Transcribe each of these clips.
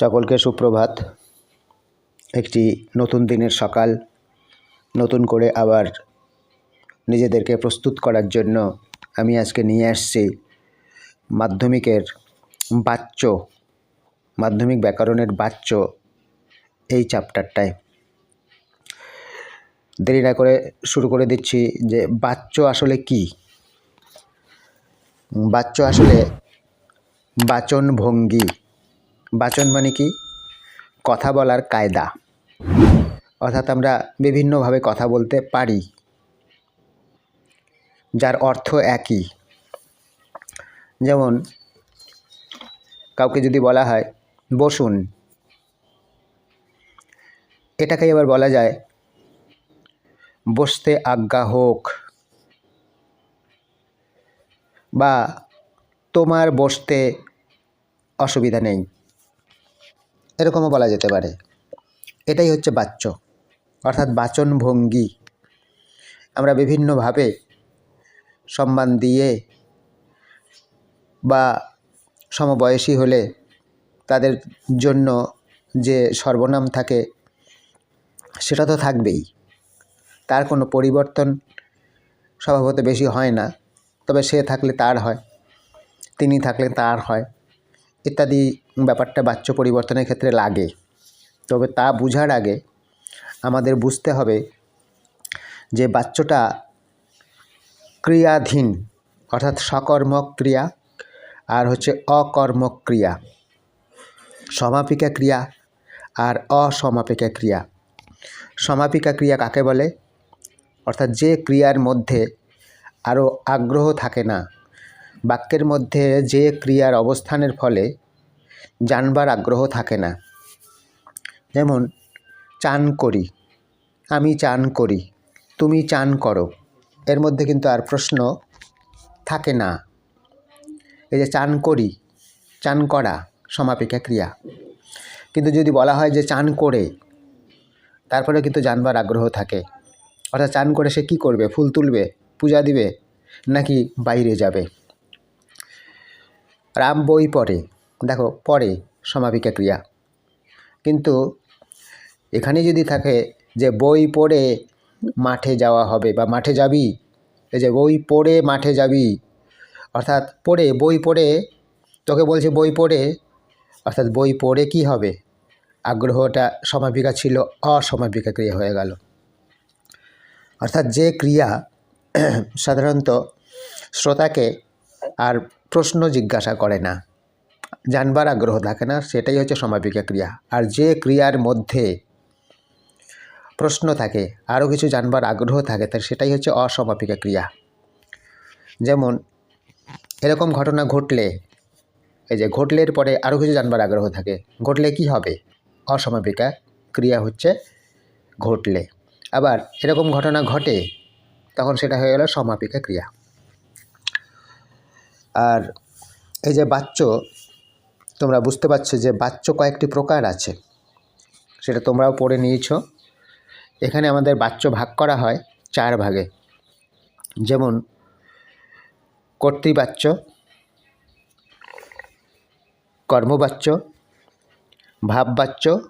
সকলকে সুপ্রভাত। একটি নতুন দিনের সকাল, নতুন করে আবার নিজেদেরকে প্রস্তুত করার জন্য আমি আজকে নিয়ে আসছি মাধ্যমিকের বাচ্য, মাধ্যমিক ব্যাকরণের বাচ্য এই চ্যাপ্টারটায় দেরি না করে শুরু করে দিচ্ছি যে বাচ্য আসলে কি? বাচ্য আসলে বাচন ভঙ্গি বাচন মানে কি? কথা বলার কায়দা। অর্থাৎ আমরা বিভিন্নভাবে কথা বলতে পারি। যার অর্থ একই। যেমন, কাউকে যদি বলা হয়, বসুন। এটাকেই আবার বলা যায়, বসতে আজ্ঞা হোক। বা, তোমার বসতে অসুবিধা নেই। এরকমও বলা যেতে পারে। এটাই হচ্ছে বাচ্য, অর্থাৎ বাচন ভঙ্গি আমরা বিভিন্নভাবে সম্মান দিয়ে বা সমবয়সী হলে তাদের জন্য যে সর্বনাম থাকে, সেটা তো থাকবেই। তার কোনো পরিবর্তন স্বভাবত বেশি হয় না, তবে সে থাকলে তার হয়, তিনি থাকলে তার হয়, ইত্যাদি ব্যাপারটা বাচ্য পরিবর্তনের ক্ষেত্রে লাগে। তবে তা বুঝার আগে আমাদের বুঝতে হবে যে বাচ্চটা ক্রিয়াধীন, অর্থাৎ সকর্মক ক্রিয়া আর হচ্ছে অকর্মক ক্রিয়া। সমাপিকা ক্রিয়া আর অসমাপিকা ক্রিয়া। সমাপিকা ক্রিয়া কাকে বলে? অর্থাৎ যে ক্রিয়ার মধ্যে আরও আগ্রহ থাকে না, বাক্যের মধ্যে যে ক্রিয়ার অবস্থানের ফলে জানবার আগ্রহ থাকে না। যেমন, চান করি, আমি চান করি, তুমি চান করো, এর মধ্যে কিন্তু আর প্রশ্ন থাকে না। এই যে চান করি, চান করা সমাপিকা ক্রিয়া। কিন্তু যদি বলা হয় যে চান করে তারপরে কিন্তু জানবার আগ্রহ থাকে। অর্থাৎ চান করে সে কী করবে? ফুল তুলবে? পূজা দিবে? নাকি বাইরে যাবে? রাম বই পড়ে দেখো পড়ে সমাপিকা ক্রিয়া। কিন্তু এখানে যদি থাকে যে বই পড়ে মাঠে যাওয়া হবে বা মাঠে যাবি, এই যে বই পড়ে মাঠে যাবি, অর্থাৎ পড়ে, বই পড়ে, তোকে বলছে বই পড়ে, অর্থাৎ বই পড়ে কি হবে? আগ্রহটা সমাপিকা ছিল, অসমাপিকা ক্রিয়া হয়ে গেল। অর্থাৎ যে ক্রিয়া সাধারণত শ্রোতাকে আর প্রশ্ন জিজ্ঞাসা করে না। জানবার আগ্রহ থাকে না, সেটাই হচ্ছে সমাপিকা ক্রিয়া। আর যে ক্রিয়ার মধ্যে প্রশ্ন থাকে, আরও কিছু জানবার আগ্রহ থাকে, তার সেটাই হচ্ছে অসমাপিকা ক্রিয়া। যেমন, এরকম ঘটনা ঘটলে, এই যে ঘটলের পরে আরও কিছু জানবার আগ্রহ থাকে, ঘটলে কি হবে? অসমাপিকা ক্রিয়া হচ্ছে ঘটলে। আবার এরকম ঘটনা ঘটে, তখন সেটা হয়ে গেল সমাপিকা ক্রিয়া। আর এই যে বাচ্য তোমরা বুঝতে পারছ যে বাচ্য কয়েকটি প্রকার আছে। সেটা তোমরাও পড়ে নিয়েছ। এখানে আমাদের বাচ্য ভাগ করা হয় চার ভাগে। যেমন, কর্তৃবাচ্য, কর্মবাচ্য, ভাববাচ্য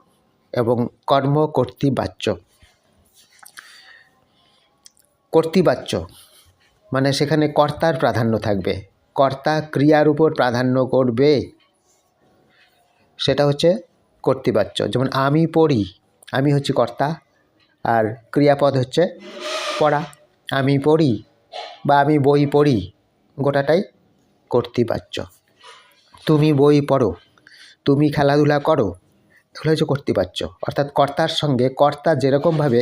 এবং কর্ম কর্মকর্তৃবাচ্য। কর্তৃবাচ্য মানে সেখানে কর্তার প্রাধান্য থাকবে। কর্তা ক্রিয়ার উপর প্রাধান্য করবে। সেটা হচ্ছে কর্তৃবাচ্য। যেমন আমি পড়ি, আমি হচ্ছে কর্তা, আর ক্রিয়াপদ হচ্ছে পড়া। আমি পড়ি বা আমি বই পড়ি, গোটাটাই কর্তৃবাচ্য। তুমি বই পড়ো, তুমি খেলাধুলা করো এগুলো হচ্ছে কর্তৃবাচ্য। অর্থাৎ কর্তার সঙ্গে কর্তা যেরকমভাবে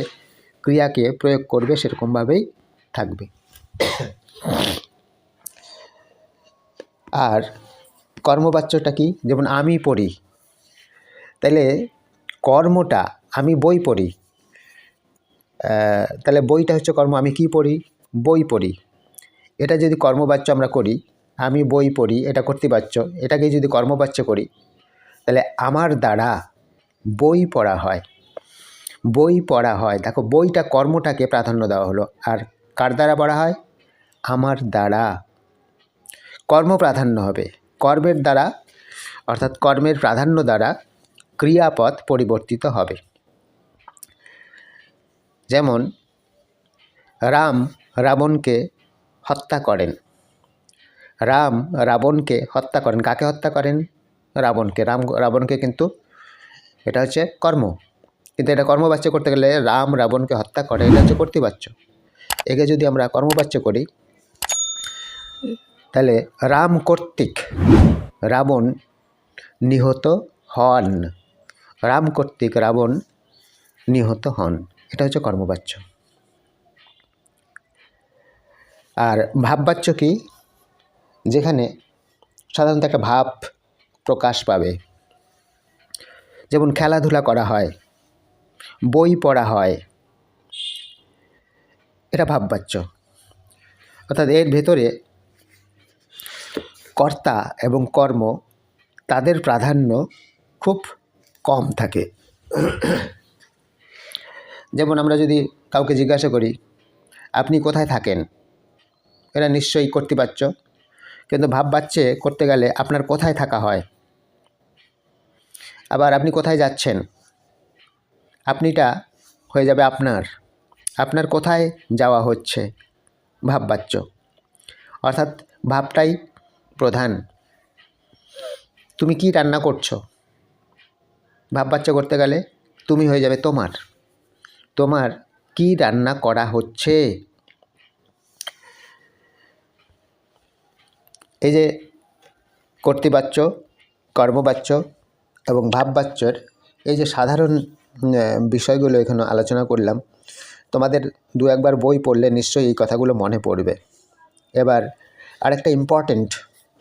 ক্রিয়াকে প্রয়োগ করবে, সেরকমভাবেই থাকবে। আর কর্মবাচ্যটা কি? যেমন আমি পড়ি। তাহলে কর্মটা আমি বই পড়ি। তাহলে বইটা হচ্ছে কর্ম, আমি কি পড়ি? বই পড়ি। এটা যদি কর্মবাচ্য আমরা করি, আমি বই পড়ি, এটা কর্তৃবাচ্য এটাকে যদি কর্মবাচ্য করি, তাহলে আমার দ্বারা বই পড়া হয়। বই পড়া হয়। দেখো, বইটা কর্মটাকে প্রাধান্য দেওয়া হলো। আর কার দ্বারা পড়া হয়? আমার দ্বারা। কর্ম প্রাধান্য হবে। কর্মের দ্বারা, অর্থাৎ কর্মের প্রাধান্য দ্বারা ক্রিয়াপদ পরিবর্তিত হবে। যেমন, রাম রাবণকে হত্যা করেন। রাম রাবণকে হত্যা করেন। কাকে হত্যা করেন? রাবণকে। রাম রাবণকে কিন্তু এটা হচ্ছে কর্ম। কিন্তু এটা কর্মবাচ্য করতে গেলে রাম রাবণকে হত্যা করে। এটা হচ্ছে কর্তৃবাচ্য। একে যদি আমরা কর্মবাচ্য করি তাহলে রাম কর্তৃক, রাবণ নিহত হন। রাম কর্তৃক রাবণ নিহত হন। এটা হচ্ছে কর্মবাচ্য। আর ভাববাচ্য কি? যেখানে সাধারণত একটা ভাব প্রকাশ পাবে। যেমন খেলাধুলা করা হয়, বই পড়া হয়, এটা ভাববাচ্য। অর্থাৎ এর ভেতরে কর্তা এবং কর্ম তাদের প্রাধান্য খুব কম থাকে। যেমন আমরা যদি কাউকে জিজ্ঞাসা করি, আপনি কোথায় থাকেন? এটা নিশ্চয়ই কর্তৃপাচ্য। কিন্তু ভাব বাচ্চে করতে গেলে আপনার কোথায় থাকা হয়? আবার আপনি কোথায় যাচ্ছেন? আপনিটা হয়ে যাবে আপনার। আপনার কোথায় যাওয়া হচ্ছে? ভাববাচ্য। অর্থাৎ ভাবটাই প্রধান। তুমি কি রান্না করছ? ভাববাচ্য করতে গেলে তুমি হয়ে যাবে তোমার। তোমার কি রান্না করা হচ্ছে? এই যে কর্তৃবাচ্য, কর্মবাচ্য এবং ভাববাচ্যর এই যে সাধারণ বিষয়গুলো এখানে আলোচনা করলাম, তোমাদের দু একবার বই পড়লে নিশ্চয়ই এই কথাগুলো মনে পড়বে। এবার আরেকটা ইম্পর্টেন্ট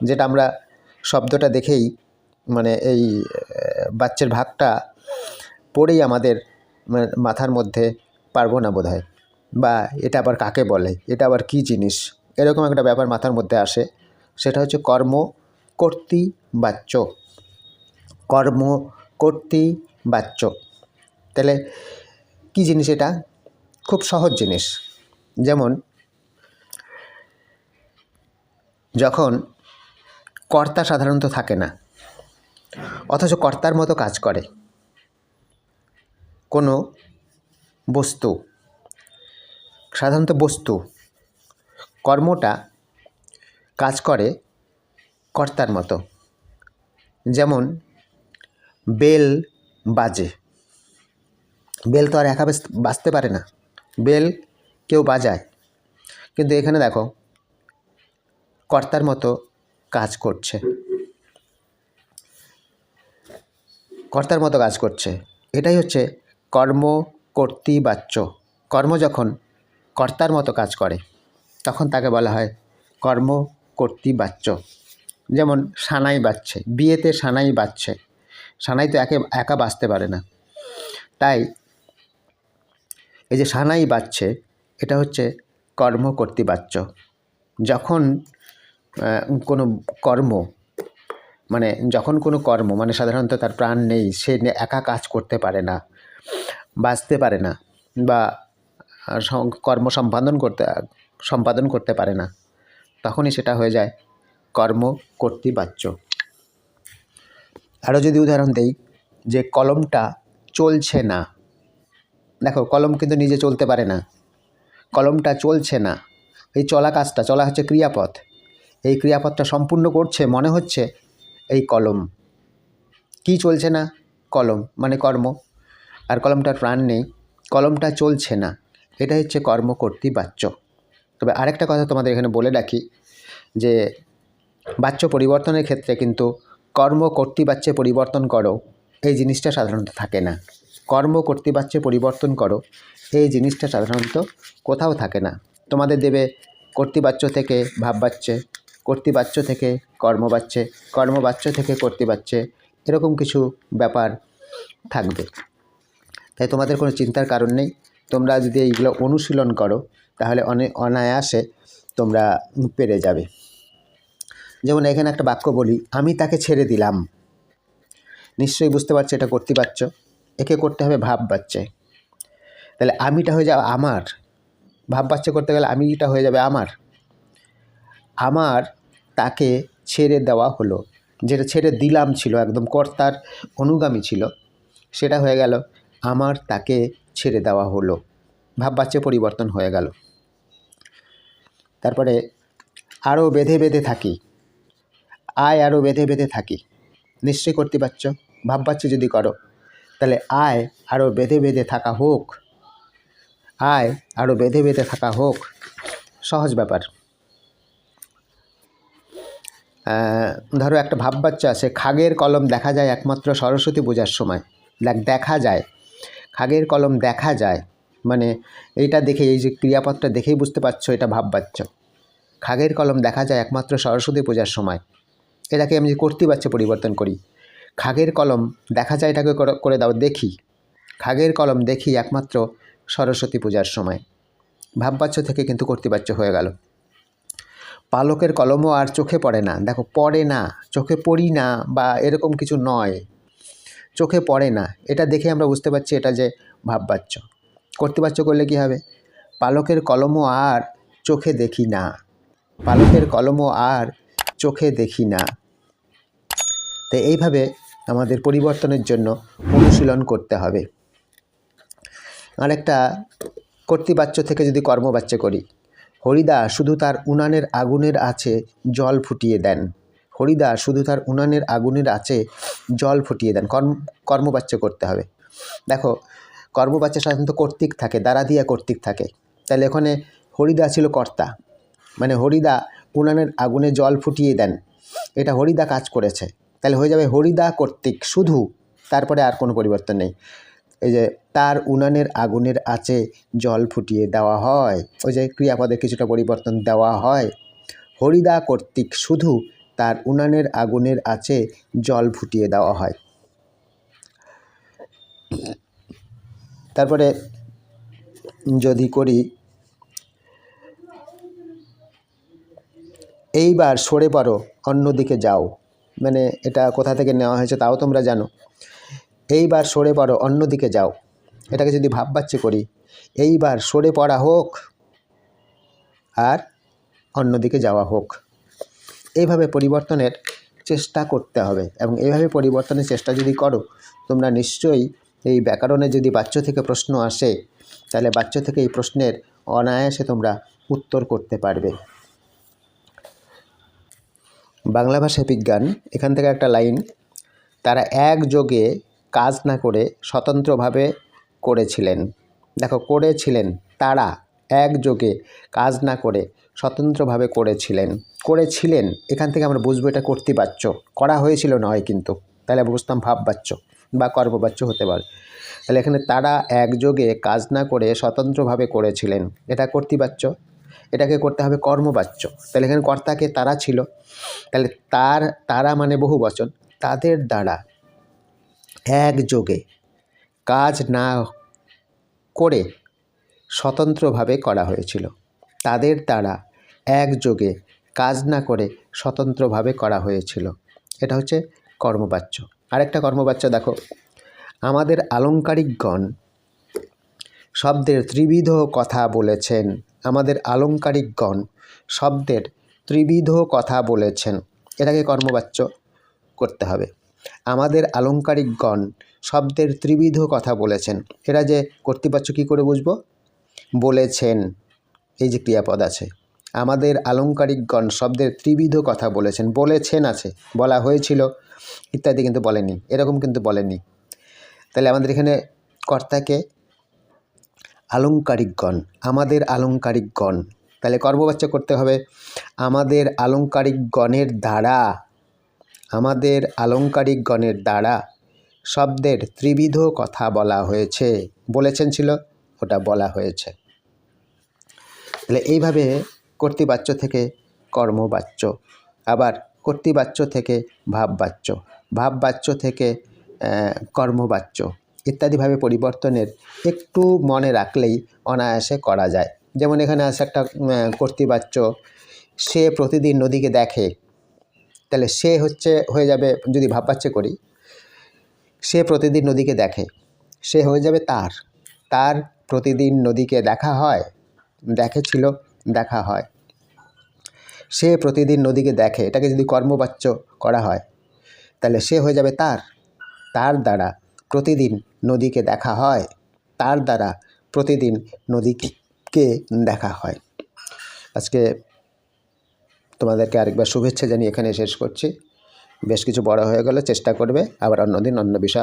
যেটা আমরা শব্দটা দেখেই মানে এই বাচ্চার ভাগটা পড়েই আমাদের মাথার মধ্যে পারব না বোধ হয় বা এটা আবার কাকে বলে? এটা আবার কী জিনিস? এরকম একটা ব্যাপার মাথার মধ্যে আসে। সেটা হচ্ছে কর্ম কর্তৃ বাচ্য। কর্ম কর্তৃ বাচ্য। তাহলে কী জিনিস এটা? খুব সহজ জিনিস। যেমন, যখন কর্তা সাধারণত থাকে না। অথচ কর্তার মতো কাজ করে। কোনো বস্তু, সাধারণত বস্তু, কর্মটা কাজ করে কর্তার মতো। যেমন বেল বাজে। বেল তো আর একা বাজ- বাজতে পারে না। বেল কেউ বাজায়। কিন্তু এখানে দেখো, কর্তার মতো কাজ করছে। কর্তার মতো কাজ করছে। এটাই হচ্ছে কর্ম কর্তৃবাচ্য। কর্ম যখন কর্তার মতো কাজ করে, তখন তাকে বলা হয় কর্ম কর্তৃবাচ্য। যেমন সানাই বাজছে বিয়েতে সানাই বাজছে সানাই তো একে, একা বাঁচতে পারে না। তাই এই যে সানাই বাজছে এটা হচ্ছে কর্ম কর্তৃবাচ্য। যখন কোনো কর্ম মানে যখন কোনো কর্ম মানে সাধারণত তার প্রাণ নেই, সে একা কাজ করতে পারে না, বাঁচতে পারে না, বা কর্ম সম্পাদন করতে সম্পাদন করতে পারে না, তখনই সেটা হয়ে যায় কর্ম করতে কর্তৃবাচ্য। আরও যদি উদাহরণ দেই, যে কলমটা চলছে না, দেখো কলম কিন্তু নিজে চলতে পারে না, কলমটা চলছে না, এই চলা কাজটা, চলা হচ্ছে ক্রিয়াপদ এই ক্রিয়াপদটা সম্পূর্ণ করছে, মনে হচ্ছে এই কলম। কি চলছে না? কলম মানে কর্ম। আর কলমটার প্রাণ নেই। কলমটা চলছে না। এটা হচ্ছে কর্ম কর্তৃবাচ্য। তবে আরেকটা কথা তোমাদের এখানে বলে রাখি যে, বাচ্য পরিবর্তনের ক্ষেত্রে কিন্তু কর্ম কর্তৃবাচ্যে পরিবর্তন করো, এই জিনিসটা সাধারণত থাকে না। কর্ম কর্তৃবাচ্যে পরিবর্তন করো, এই জিনিসটা সাধারণত কোথাও থাকে না। তোমাদের দেবে কর্তৃবাচ্য থেকে ভাববাচ্যে। কর্তৃবাচ্য থেকে কর্মবাচ্যে কর্মবাচ্য থেকে কর্তৃবাচ্যে এরকম কিছু ব্যাপার থাকবে। তাই তোমাদের কোনো চিন্তার কারণ নেই। তোমরা যদি এইগুলো অনুশীলন করো, তাহলে অনে, অনায়াসে তোমরা পেরে যাবে। যেমন এখানে একটা বাক্য বলি, আমি তাকে ছেড়ে দিলাম। নিশ্চয়ই বুঝতে পারছি এটা করতে কর্তৃবাচ্য একে করতে হবে ভাব বাচ্চে তাহলে আমিটা হয়ে যাবে আমার? ভাব বাচ্চা করতে গেলে আমিটা হয়ে যাবে আমার? আমার তাকে ছেড়ে দেওয়া হলো। যেটা ছেড়ে দিলাম ছিল, একদম কর্তার অনুগামী ছিল, সেটা হয়ে গেল, আমার তাকে ছেড়ে দেওয়া হলো। ভাববাচ্যে পরিবর্তন হয়ে গেল। তারপরে আরও বেঁধে বেঁধে থাকি। আয় আরও বেঁধে বেঁধে থাকি। নিশ্চয়ই করতে পারছ ভাববাচ্য যদি করো, তাহলে আয় আরও বেঁধে বেঁধে থাকা হোক। আয় আরও বেঁধে বেঁধে থাকা হোক। সহজ ব্যাপার। ধরো একটা ভাব বাচ্চা আছে খাগের কলম দেখা যায় একমাত্র সরস্বতী পূজার সময়। দেখ, দেখা যায়। খাগের কলম দেখা যায়। মানে এইটা দেখে, এই যে ক্রিয়াপদটা দেখেই বুঝতে পারছ, এটা ভাব বাচ্চা খাগের কলম দেখা যায় একমাত্র সরস্বতী পূজার সময়। এটাকে আমি করতে পারছে পরিবর্তন করি। খাগের কলম দেখা যায়, এটাকে করে- করে দাও, দেখি। খাগের কলম দেখি একমাত্র সরস্বতী পূজার সময়। ভাববাচ্য থেকে কিন্তু কর্তৃবাচ্য হয়ে গেল। পালকের কলমও আর চোখে পড়ে না। দেখো, পড়ে না, চোখে পড়ি না বা এরকম কিছু নয়। চোখে পড়ে না। এটা দেখে আমরা বুঝতে পারছি, এটা যে ভাববাচ্য। কর্তৃবাচ্য করলে কি হবে? পালকের কলমও আর চোখে দেখি না। পালকের কলমও আর চোখে দেখি না। তো এইভাবে আমাদের পরিবর্তনের জন্য অনুশীলন করতে হবে। আরেকটা কর্তৃবাচ্য থেকে যদি কর্মবাচ্য করি হরিদা শুধু তার উনানের আগুনের আছে জল ফুটিয়ে দেন। হরিদা শুধু তার উনানের আগুনের আছে জল ফুটিয়ে দেন। কর্ম, কর্মবাচ্য করতে হবে। দেখো, কর্মবাচ্য সাধারণত কর্তৃক থাকে দ্বারা দিয়া কর্তৃক থাকে। তাহলে এখানে হরিদা ছিল কর্তা। মানে হরিদা উনানের আগুনে জল ফুটিয়ে দেন। এটা হরিদা কাজ করেছে। তাহলে হয়ে যাবে হরিদা কর্তৃক, শুধু। তারপরে আর কোনো পরিবর্তন নেই। এই যে তার উনানের আগুনের আছে জল ফুটিয়ে দেওয়া হয়। ওই যে ক্রিয়াপদে কিছুটা পরিবর্তন দেওয়া হয়। হরিদা কর্তৃক শুধু তার উনানের আগুনের আছে জল ফুটিয়ে দেওয়া হয়। তারপরে যদি করি, এইবার সরে পড়ো, অন্যদিকে যাও। মানে এটা কোথা থেকে নেওয়া হয়েছে তাও তোমরা জানো। এইবার সরে পড়ো, অন্যদিকে যাও। এটাকে যদি ভাববাচ্চে করি, এইবার সরে পড়া হোক আর অন্যদিকে যাওয়া হোক। এইভাবে পরিবর্তনের চেষ্টা করতে হবে এবং এইভাবে পরিবর্তনের চেষ্টা যদি করো, তোমরা নিশ্চয়ই এই ব্যাকরণে যদি বাচ্চ থেকে প্রশ্ন আসে, তাহলে বাচ্চ থেকে এই প্রশ্নের অনায়াসে তোমরা উত্তর করতে পারবে। বাংলা ভাষা বিজ্ঞান, এখান থেকে একটা লাইন, তারা একযোগে কাজ না করে স্বতন্ত্রভাবে করেছিলেন। দেখো, করেছিলেন তারা একযোগে কাজ না করে স্বতন্ত্রভাবে করেছিলেন। করেছিলেন, এখান থেকে আমরা বুঝব এটা করতে পারছ করা হয়েছিল নয় কিন্তু, তাহলে বুঝতাম ভাব ভাববাচ্য বা কর্মবাচ্য হতে পারে। তাহলে এখানে তারা একযোগে কাজ না করে স্বতন্ত্রভাবে করেছিলেন। এটা করতে কর্তৃবাচ্য এটাকে করতে হবে কর্মবাচ্য তাহলে এখানে কর্তাকে তারা ছিল। তাহলে তার, তারা মানে বহু বচন। তাদের দ্বারা একযোগে কাজ না করে স্বতন্ত্রভাবে করা হয়েছিল। তাদের দ্বারা একযোগে কাজ না করে স্বতন্ত্রভাবে করা হয়েছিল। এটা হচ্ছে কর্মবাচ্য। আরেকটা কর্মবাচ্য দেখো। আমাদের আলংকারিকগণ শব্দের ত্রিবিধ কথা বলেছেন। আমাদের আলংকারিকগণ শব্দের ত্রিবিধ কথা বলেছেন। এটাকে কর্মবাচ্য করতে হবে। আমাদের আলংকারিকগণ শব্দের ত্রিবিধ কথা বলেছেন। এরা যে কর্তৃপক্ষ কী করে বুঝব? বলেছেন, এই যে ক্রিয়াপদ আছে, আমাদের আলংকারিকগণ শব্দের ত্রিবিধ কথা বলেছেন বলেছেন আছে, বলা হয়েছিল, ইত্যাদি কিন্তু বলেনি এরকম কিন্তু বলেনি তাহলে আমাদের এখানে কর্তাকে আলঙ্কারিকগণ আমাদের আলংকারিকগণ। তাহলে কর্মবাচ্য করতে হবে, আমাদের আলংকারিকগণের দ্বারা, আমাদের আলংকারিকগণের দ্বারা শব্দের ত্রিবিধ কথা বলা হয়েছে, বলেছেন ছিল, ওটা বলা হয়েছে। তাহলে এইভাবে কর্তৃবাচ্য থেকে কর্মবাচ্য, আবার কর্তৃবাচ্য থেকে ভাববাচ্য ভাববাচ্য থেকে কর্মবাচ্য ইত্যাদিভাবে পরিবর্তনের একটু মনে রাখলেই অনায়াসে করা যায়। যেমন এখানে আছে একটা কর্তৃবাচ্য, সে প্রতিদিন নদীকে দেখে, তাহলে সে হচ্ছে, হয়ে যাবে, যদি ভাববাচ্য করি সে প্রতিদিন নদীকে দেখে। সে হয়ে যাবে তার। তার প্রতিদিন নদীকে দেখা হয় দেখেছিল দেখা হয়। সে প্রতিদিন নদীকে দেখে, এটাকে যদি কর্মবাচ্য করা হয়, তাহলে সে হয়ে যাবে তার। তার দ্বারা প্রতিদিন নদীকে দেখা হয়, তার দ্বারা প্রতিদিন নদীকে দেখা হয়। আজকে তোমাদেরকে আরেকবার শুভেচ্ছা জানিয়ে এখানে শেষ করছি। বেশ কিছু বড় হয়ে গেলে চেষ্টা করবে আবার অন্যদিন অন্য বিষয়